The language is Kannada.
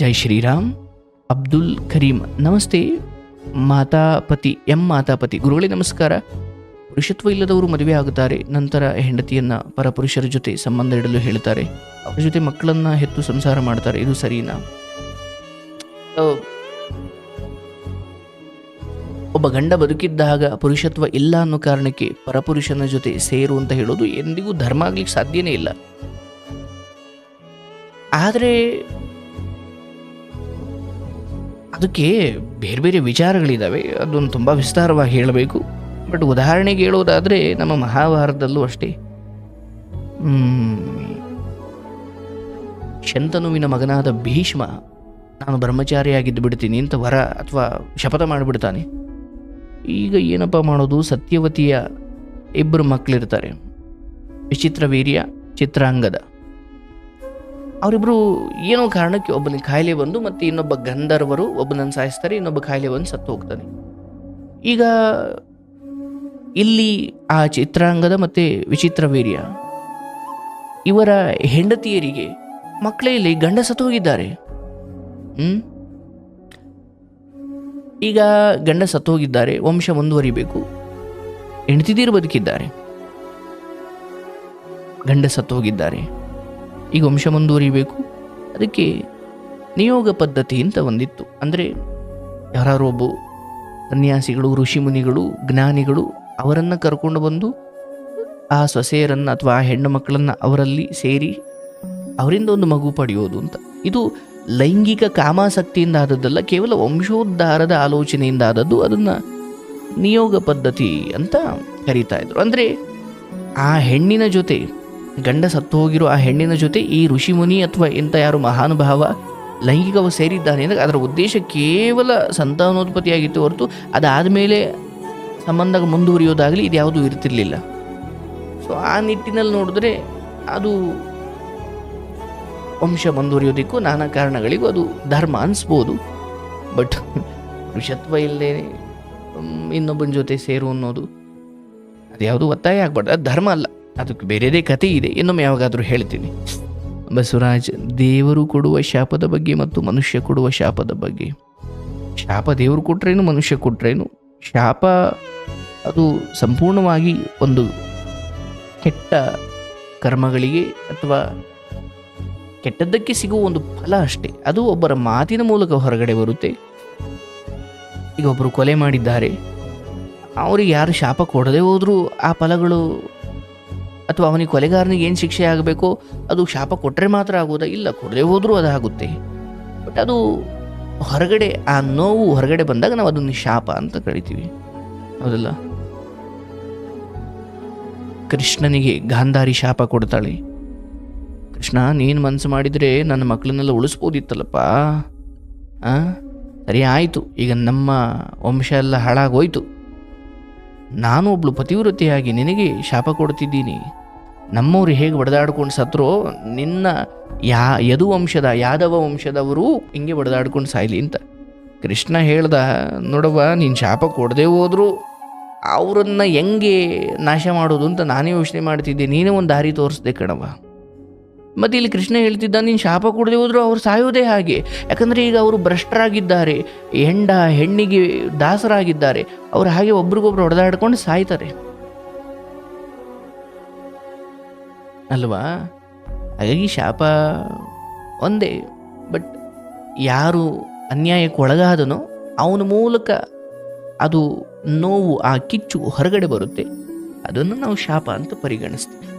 ಜೈ ಶ್ರೀರಾಮ್. ಅಬ್ದುಲ್ ಕರೀಂ, ನಮಸ್ತೆ. ಮಾತಾಪತಿ, ಎಂ ಮಾತಾಪತಿ, ಗುರುಗಳೇ ನಮಸ್ಕಾರ. ಪುರುಷತ್ವ ಇಲ್ಲದವರು ಮದುವೆ ಆಗುತ್ತಾರೆ, ನಂತರ ಹೆಂಡತಿಯನ್ನ ಪರಪುರುಷರ ಜೊತೆ ಸಂಬಂಧ ಇಡಲು ಹೇಳ್ತಾರೆ ಅವರ ಜೊತೆ ಮಕ್ಕಳನ್ನ ಹೆತ್ತು ಸಂಸಾರ ಮಾಡ್ತಾರೆ, ಇದು ಸರಿನಾ? ಒಬ್ಬ ಗಂಡ ಬದುಕಿದ್ದಾಗ ಪುರುಷತ್ವ ಇಲ್ಲ ಅನ್ನೋ ಕಾರಣಕ್ಕೆ ಪರಪುರುಷನ ಜೊತೆ ಸೇರು ಅಂತ ಹೇಳೋದು ಎಂದಿಗೂ ಧರ್ಮ ಆಗ್ಲಿಕ್ಕೆ ಸಾಧ್ಯನೇ ಇಲ್ಲ. ಆದರೆ ಅದಕ್ಕೆ ಬೇರೆ ಬೇರೆ ವಿಚಾರಗಳಿದ್ದಾವೆ ಅದನ್ನು ತುಂಬ ವಿಸ್ತಾರವಾಗಿ ಹೇಳಬೇಕು. ಬಟ್ ಉದಾಹರಣೆಗೆ ಹೇಳೋದಾದರೆ ನಮ್ಮ ಮಹಾಭಾರತದಲ್ಲೂ ಅಷ್ಟೇ. ಶಂತನುವಿನ ಮಗನಾದ ಭೀಷ್ಮ, ನಾನು ಬ್ರಹ್ಮಚಾರಿಯಾಗಿದ್ದು ಬಿಡ್ತೀನಿ ಅಂತ ವರ ಅಥವಾ ಶಪಥ ಮಾಡಿಬಿಡ್ತಾನೆ. ಈಗ ಏನಪ್ಪ ಮಾಡೋದು? ಸತ್ಯವತಿಯ ಇಬ್ಬರು ಮಕ್ಕಳಿರ್ತಾರೆ ವಿಚಿತ್ರ ವೀರ್ಯ, ಚಿತ್ರಾಂಗದ. ಅವರಿಬ್ಬರು ಏನೋ ಕಾರಣಕ್ಕೆ ಒಬ್ಬನಿಗೆ ಕಾಯಿಲೆ ಬಂದು ಮತ್ತು ಇನ್ನೊಬ್ಬ ಗಂಧರ್ವರು ಒಬ್ಬನನ್ನು ಸಾಯಿಸ್ತಾರೆ, ಇನ್ನೊಬ್ಬ ಕಾಯಿಲೆ ಬಂದು ಸತ್ತು ಹೋಗ್ತಾನೆ. ಈಗ ಇಲ್ಲಿ ಆ ಚಿತ್ರಾಂಗದ ಮತ್ತು ವಿಚಿತ್ರ ವೀರ್ಯ. ಇವರ ಹೆಂಡತಿಯರಿಗೆ ಮಕ್ಕಳೇ ಇಲ್ಲಿ ಗಂಡ ಸತ್ತು ಹೋಗಿದ್ದಾರೆ. ಹ್ಞೂ ಈಗ ಗಂಡ ಸತ್ತು ಹೋಗಿದ್ದಾರೆ, ವಂಶ ಮುಂದುವರಿಬೇಕು. ಹೆಂಡತಿದೀರು ಬದುಕಿದ್ದಾರೆ. ಗಂಡ ಸತ್ತು ಹೋಗಿದ್ದಾರೆ. ಈಗ ವಂಶ ಮುಂದುವರಿಬೇಕು. ಅದಕ್ಕೆ ನಿಯೋಗ ಪದ್ಧತಿ ಅಂತ ಒಂದಿತ್ತು. ಅಂದರೆ ಯಾರು ಒಬ್ಬ ಸನ್ಯಾಸಿಗಳು, ಋಷಿಮುನಿಗಳು, ಜ್ಞಾನಿಗಳು ಅವರನ್ನು ಕರ್ಕೊಂಡು ಬಂದು ಆ ಸೊಸೆಯರನ್ನು ಅಥವಾ ಆ ಹೆಣ್ಣು ಮಕ್ಕಳನ್ನು ಅವರಲ್ಲಿ ಸೇರಿ ಅವರಿಂದ ಒಂದು ಮಗು ಪಡೆಯೋದು ಅಂತ. ಇದು ಲೈಂಗಿಕ ಕಾಮಾಸಕ್ತಿಯಿಂದ ಆದದ್ದಲ್ಲ, ಕೇವಲ ವಂಶೋದ್ಧಾರದ ಆಲೋಚನೆಯಿಂದ ಆದದ್ದು ಅದನ್ನು ನಿಯೋಗ ಪದ್ಧತಿ ಅಂತ ಕರೀತಾ ಇದ್ರು. ಅಂದರೆ ಆ ಹೆಣ್ಣಿನ ಜೊತೆ ಗಂಡ ಸತ್ತು ಹೋಗಿರೋ ಆ ಹೆಣ್ಣಿನ ಜೊತೆ ಈ ಋಷಿಮುನಿ ಅಥವಾ ಇಂಥ ಯಾರು ಮಹಾನುಭಾವ ಲೈಂಗಿಕವ ಸೇರಿದ್ದಾನೆ ಅಂದರೆ ಅದರ ಉದ್ದೇಶ ಕೇವಲ ಸಂತಾನೋತ್ಪತ್ತಿಯಾಗಿತ್ತು ಹೊರತು ಅದಾದ ಮೇಲೆ ಸಂಬಂಧ ಮುಂದುವರಿಯೋದಾಗಲಿ ಇದು ಯಾವುದೂ ಇರ್ತಿರ್ಲಿಲ್ಲ. ಸೊ ಆ ನಿಟ್ಟಿನಲ್ಲಿ ನೋಡಿದ್ರೆ ಅದು ವಂಶ ಮುಂದುವರಿಯೋದಕ್ಕೂ ನಾನಾ ಕಾರಣಗಳಿಗೂ ಅದು ಧರ್ಮ ಅನಿಸ್ಬೋದು. ಬಟ್ ಋಷತ್ವ ಇಲ್ಲದೆ ಇನ್ನೊಬ್ಬನ ಜೊತೆ ಸೇರು ಅನ್ನೋದು ಅದು ಯಾವುದು ಒತ್ತಾಯ ಆಗ್ಬಾರ್ದು. ಅದು ಧರ್ಮ ಅಲ್ಲ. ಅದಕ್ಕೆ ಬೇರೆದೇ ಕಥೆ ಇದೆ. ಇನ್ನೊಮ್ಮೆ ಯಾವಾಗಾದರೂ ಹೇಳ್ತೀನಿ. ಬಸವರಾಜ್, ದೇವರು ಕೊಡುವ ಶಾಪದ ಬಗ್ಗೆ ಮತ್ತು ಮನುಷ್ಯ ಕೊಡುವ ಶಾಪದ ಬಗ್ಗೆ. ಶಾಪ ದೇವರು ಕೊಟ್ರೇನು, ಮನುಷ್ಯ ಕೊಟ್ರೇನು? ಶಾಪ ಅದು ಸಂಪೂರ್ಣವಾಗಿ ಒಂದು ಕೆಟ್ಟ ಕರ್ಮಗಳಿಗೆ ಅಥವಾ ಕೆಟ್ಟದ್ದಕ್ಕೆ ಸಿಗುವ ಒಂದು ಫಲ ಅಷ್ಟೇ. ಅದು ಒಬ್ಬರ ಮಾತಿನ ಮೂಲಕ ಹೊರಗಡೆ ಬರುತ್ತೆ. ಈಗ ಒಬ್ಬರು ಕೊಲೆ ಮಾಡಿದ್ದಾರೆ. ಅವರಿಗೆ ಯಾರು ಶಾಪ ಕೊಡದೆ ಹೋದರೂ ಆ ಫಲಗಳು ಅಥವಾ ಅವನಿಗೆ ಕೊಲೆಗಾರನಿಗೆ ಏನು ಶಿಕ್ಷೆ ಆಗಬೇಕೋ, ಅದು ಶಾಪ ಕೊಟ್ಟರೆ ಮಾತ್ರ ಆಗೋದಾ ಇಲ್ಲ, ಕೊಡದೆ ಹೋದರೂ ಅದಾಗುತ್ತೆ ಬಟ್ ಅದು ಹೊರಗಡೆ, ಆ ನೋವು ಹೊರಗಡೆ ಬಂದಾಗ ನಾವು ಅದನ್ನು ಶಾಪ ಅಂತ ಕರಿತೀವಿ. ಹೌದಲ್ಲ? ಕೃಷ್ಣನಿಗೆ ಗಾಂಧಾರಿ ಶಾಪ ಕೊಡ್ತಾಳೆ. ಕೃಷ್ಣ, ನೀನು ಮನಸ್ಸು ಮಾಡಿದರೆ ನನ್ನ ಮಕ್ಕಳನ್ನೆಲ್ಲ ಉಳಿಸ್ಬೋದಿತ್ತಲ್ಲಪ್ಪ? ಆ? ಸರಿ ಆಯಿತು, ಈಗ ನಮ್ಮ ವಂಶ ಎಲ್ಲ ಹಾಳಾಗೋಯ್ತು. ನಾನು ಒಬ್ಳು ಪತಿವೃತ್ತಿಯಾಗಿ ನಿನಗೆ ಶಾಪ ಕೊಡ್ತಿದ್ದೀನಿ. ನಮ್ಮವ್ರು ಹೇಗೆ ಬಡದಾಡ್ಕೊಂಡು ಸತ್ರೋ ನಿನ್ನ ಯಾ ಯದು ವಂಶದ ಯಾದವ ವಂಶದವರು ಹಿಂಗೆ ಬಡದಾಡ್ಕೊಂಡು ಸಾಯ್ಲಿ ಅಂತ. ಕೃಷ್ಣ ಹೇಳ್ದ, ನೋಡವ್ವ, ನೀನು ಶಾಪ ಕೊಡದೆ ಹೋದ್ರು, ಅವರನ್ನು ಹೆಂಗೆ ನಾಶ ಮಾಡೋದು ಅಂತ ನಾನೇ ಯೋಚನೆ ಮಾಡ್ತಿದ್ದೆ. ನೀನೇ ಒಂದು ದಾರಿ ತೋರಿಸ್ದೆ ಕಣವ ಮತ್ತು ಇಲ್ಲಿ ಕೃಷ್ಣ ಹೇಳ್ತಿದ್ದ, ನೀನು ಶಾಪ ಕೊಡದೆ ಹೋದ್ರು ಅವ್ರು ಸಾಯೋದೇ ಹಾಗೆ. ಯಾಕಂದರೆ ಈಗ ಅವರು ಭ್ರಷ್ಟರಾಗಿದ್ದಾರೆ, ಹೆಂಡ, ಹೆಣ್ಣಿಗೆ ದಾಸರಾಗಿದ್ದಾರೆ, ಅವ್ರು ಹಾಗೆ ಒಬ್ರಿಗೊಬ್ರು ಹೊಡೆದಾಡ್ಕೊಂಡು ಸಾಯ್ತಾರೆ. ಅಲ್ವಾ? ಹಾಗಾಗಿ ಶಾಪ ಒಂದೇ. ಬಟ್ ಯಾರು ಅನ್ಯಾಯಕ್ಕೆ ಒಳಗಾದನೋ ಅವನ ಮೂಲಕ ಅದು ನೋವು ಆ ಕಿಚ್ಚು ಹೊರಗಡೆ ಬರುತ್ತೆ. ಅದನ್ನು ನಾವು ಶಾಪ ಅಂತ ಪರಿಗಣಿಸ್ತೀವಿ.